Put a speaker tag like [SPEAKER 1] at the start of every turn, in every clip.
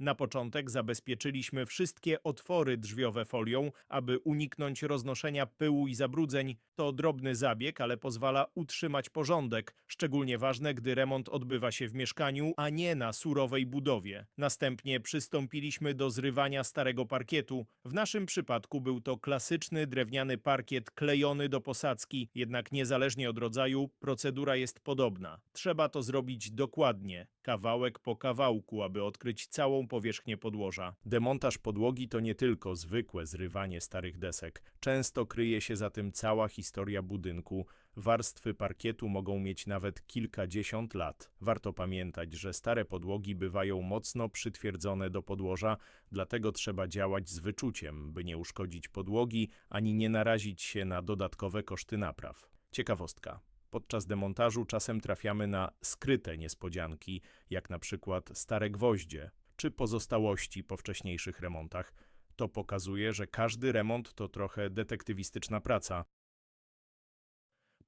[SPEAKER 1] Na początek zabezpieczyliśmy wszystkie otwory drzwiowe folią, aby uniknąć roznoszenia pyłu i zabrudzeń. To drobny zabieg, ale pozwala utrzymać porządek, szczególnie ważne, gdy remont odbywa się w mieszkaniu, a nie na surowej budowie. Następnie przystąpiliśmy do zrywania starego parkietu. W naszym przypadku był to klasyczny drewniany parkiet klejony do posadzki, jednak niezależnie od rodzaju procedura jest podobna. Trzeba to zrobić dokładnie, kawałek po kawałku, aby odkryć całą powierzchnię podłoża. Demontaż podłogi to nie tylko zwykłe zrywanie starych desek. Często kryje się za tym cała historia budynku. Warstwy parkietu mogą mieć nawet kilkadziesiąt lat. Warto pamiętać, że stare podłogi bywają mocno przytwierdzone do podłoża, dlatego trzeba działać z wyczuciem, by nie uszkodzić podłogi ani nie narazić się na dodatkowe koszty napraw. Ciekawostka. Podczas demontażu czasem trafiamy na skryte niespodzianki, jak na przykład stare gwoździe czy pozostałości po wcześniejszych remontach. To pokazuje, że każdy remont to trochę detektywistyczna praca.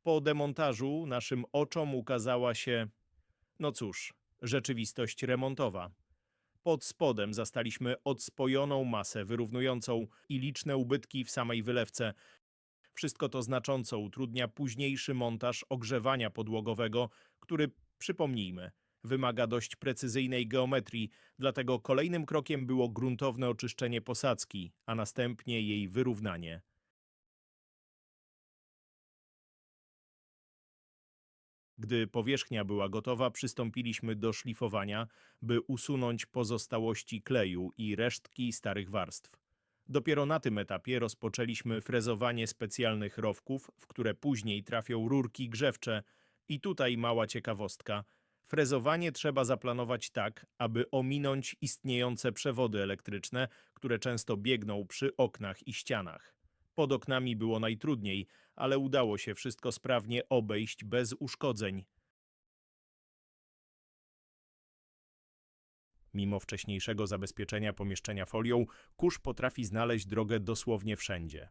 [SPEAKER 1] Po demontażu naszym oczom ukazała się, no cóż, rzeczywistość remontowa. Pod spodem zastaliśmy odspojoną masę wyrównującą i liczne ubytki w samej wylewce. Wszystko to znacząco utrudnia późniejszy montaż ogrzewania podłogowego, który, przypomnijmy, wymaga dość precyzyjnej geometrii, dlatego kolejnym krokiem było gruntowne oczyszczenie posadzki, a następnie jej wyrównanie. Gdy powierzchnia była gotowa, przystąpiliśmy do szlifowania, by usunąć pozostałości kleju i resztki starych warstw. Dopiero na tym etapie rozpoczęliśmy frezowanie specjalnych rowków, w które później trafią rurki grzewcze. I tutaj mała ciekawostka. Frezowanie trzeba zaplanować tak, aby ominąć istniejące przewody elektryczne, które często biegną przy oknach i ścianach. Pod oknami było najtrudniej, ale udało się wszystko sprawnie obejść bez uszkodzeń. Mimo wcześniejszego zabezpieczenia pomieszczenia folią, kurz potrafi znaleźć drogę dosłownie wszędzie.